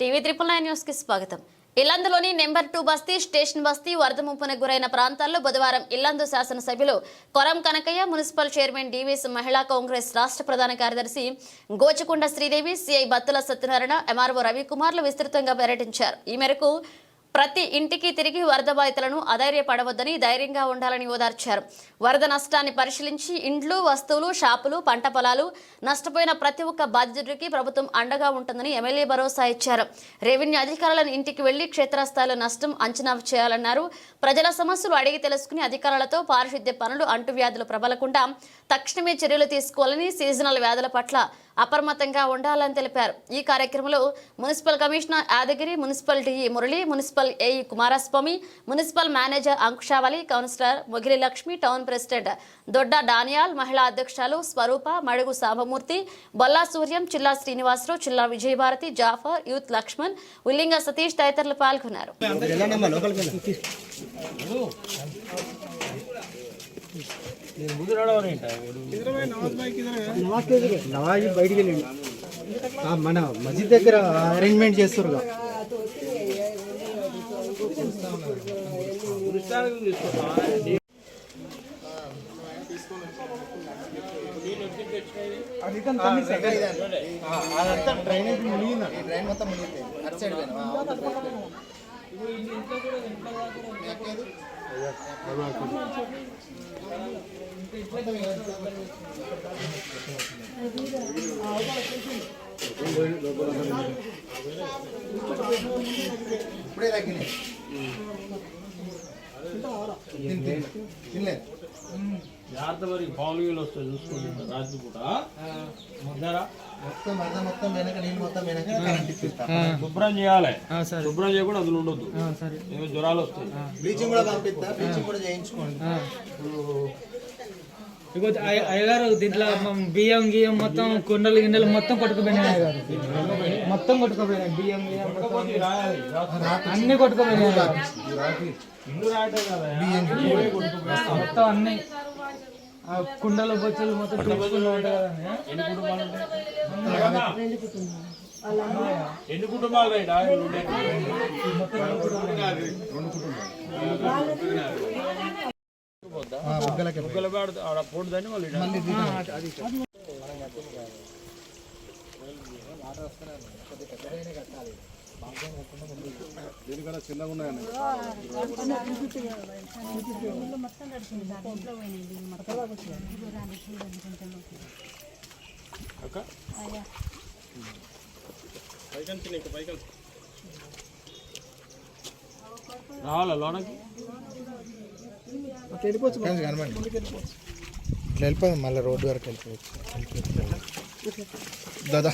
TV triple nine న్యూస్కి స్వాగతం. ఇల్లందులోని నెంబర్ టూ బస్తీ స్టేషన్ బస్తీ వరద ముంపున గురైన ప్రాంతాల్లో బుధవారం ఇల్లందు శాసనసభ్యులు Koram Kanakaiah municipal chairman DVS మహిళా కాంగ్రెస్ రాష్ట్ర ప్రధాన కార్యదర్శి గోచకొండ శ్రీదేవి సిఐ బత్తుల సత్యనారాయణ ఎంఆర్ఓ రవికుమార్లు విస్తృతంగా పర్యటించారు. ఈ మేరకు ప్రతి ఇంటికి తిరిగి వరద బాధితులను అధైర్యపడవద్దని ధైర్యంగా ఉండాలని ఓదార్చారు. వరద నష్టాన్ని పరిశీలించి ఇండ్లు వస్తువులు షాపులు పంట పొలాలు నష్టపోయిన ప్రతి ఒక్క బాధితుడికి ప్రభుత్వం అండగా ఉంటుందని ఎమ్మెల్యే భరోసా ఇచ్చారు. రెవెన్యూ అధికారులను ఇంటికి వెళ్ళి క్షేత్రస్థాయిలో నష్టం అంచనా చేయాలన్నారు. ప్రజల సమస్యలు అడిగి తెలుసుకుని అధికారులతో పారిశుద్ధ్య పనులు అంటువ్యాధులు ప్రబలకుండా తక్షణమే చర్యలు తీసుకోవాలని సీజనల్ వ్యాధుల పట్ల అప్రమత్తంగా ఉండాలని తెలిపారు. ఈ కార్యక్రమంలో municipal commissioner Yadagiri municipal DE Murali municipal AE Kumaraswamy municipal manager Ankushavali councillor Mogili Lakshmi town president Dodda Daniel మహిళా అధ్యక్షులు స్వరూప మడుగు సాంబమూర్తి బొల్లా సూర్యం చిల్లా శ్రీనివాసరావు చిల్లా విజయభారతి జాఫర్ యూత్ లక్ష్మణ్ ఉల్లింగ సతీష్ తదితరులు పాల్గొన్నారు. నవాజ్ బయటికి వెళ్ళండి ఆ, మన మస్జిద్ దగ్గర అరేంజ్మెంట్ చేస్తారు అదంతా డ్రైనేజ్ మునిగిందండి ట్రైన్ మొత్తం మునిగిపోయింది. అటు సైడ్ పోయినా? అవతల సైడ్ పోయినా. ఇప్పుడే తగ్గినాయి తిన్. తినలేదు. జాగ్రత్త మరి పాలు వస్తాయి చూసుకోండి రాత్రి పూట. మధ్యాహ్నం మొత్తం అర్థం మొత్తం వెనక నీళ్ళు మొత్తం వెనక కరెంట్ ఇప్పిస్తాం. శుభ్రం చేయాలి. శుభ్రం చేయకుండా అందులో ఉండొద్దు. ఏమో జ్వరాలు వస్తాయి. బ్లీచింగ్ కూడా పంపిస్తా. బ్లీచింగ్ కూడా చేయించుకోండి. అయ్యగారు దీంట్లో మనం బియ్యం గియ్యం మొత్తం కుండలు గిండలు మొత్తం కొట్టుకుపోయినాయి అయ్యగారు. మొత్తం కొట్టుకుపోయినాయి బియ్యం గియ్యం అన్ని కొట్టుకుపోయినాయి మొత్తం అన్ని కుండలు బొచ్చలు మొత్తం చూసుకుంటూ ఉంటాయి ఎన్ని కుటుంబాలు ఉంటాయి? ఎన్ని కుటుంబాలు రైడా వాళ్ళు ఈడ. అక్క రావాలా లోనకి? ఫ్రెండ్స్ కనబండి ఇట్లా వెళ్ళిపోయింది మళ్ళీ రోడ్డు వరకు వెళ్ళిపోవచ్చు. దాదా.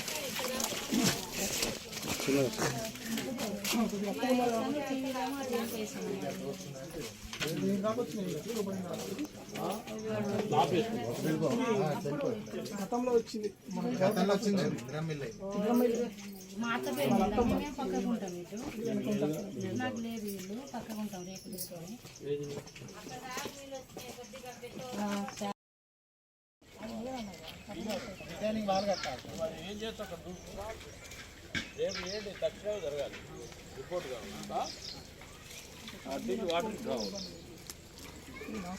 గతంలో వచ్చింది గతంలో వచ్చింది అయ్యి. మా అత్త పేరు మేము పక్కకు ఉంటాం ఇటు నాకు లేదు ఇల్లు పక్కకు ఉంటాం రేపు తీసుకొని రిటైనింగ్ కట్టాలి ఏం చేస్తా రేపు ఏంటి? తక్షణమే జరగాలి. రిపోర్ట్ కావాలి. వాటర్ కావాలి.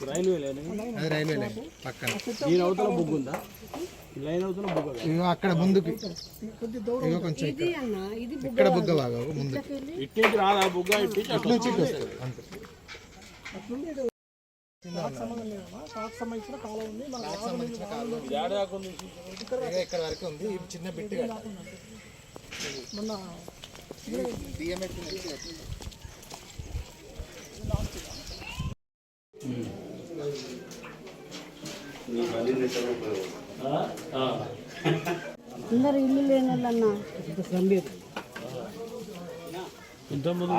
రైల్వే లైన్ రైల్వే లైన్ పక్కన. దీని అవతల బుక్ ఉందా? లైన్ అవతల కదా. ఇగో అక్కడ ముందుకి. ఇగో కొంచెం ఇక్కడ. బుగ్గ బాగా ముందుకి. ఇట్టించి రాదా బుగ్గ? ఇట్టించి అట్లా అంతే. ఉంది. ఇగో ఇక్కడ వరకు ఉంది. ఇది చిన్న బిట్టు కట్టాలి. అందరు ఇల్లు లేని వాళ్ళన్నా.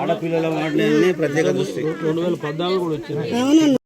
ఆడపిల్లల వాటిని ప్రత్యేక దృష్టి. రెండు వేల పద్నాలుగు కూడా వచ్చింది.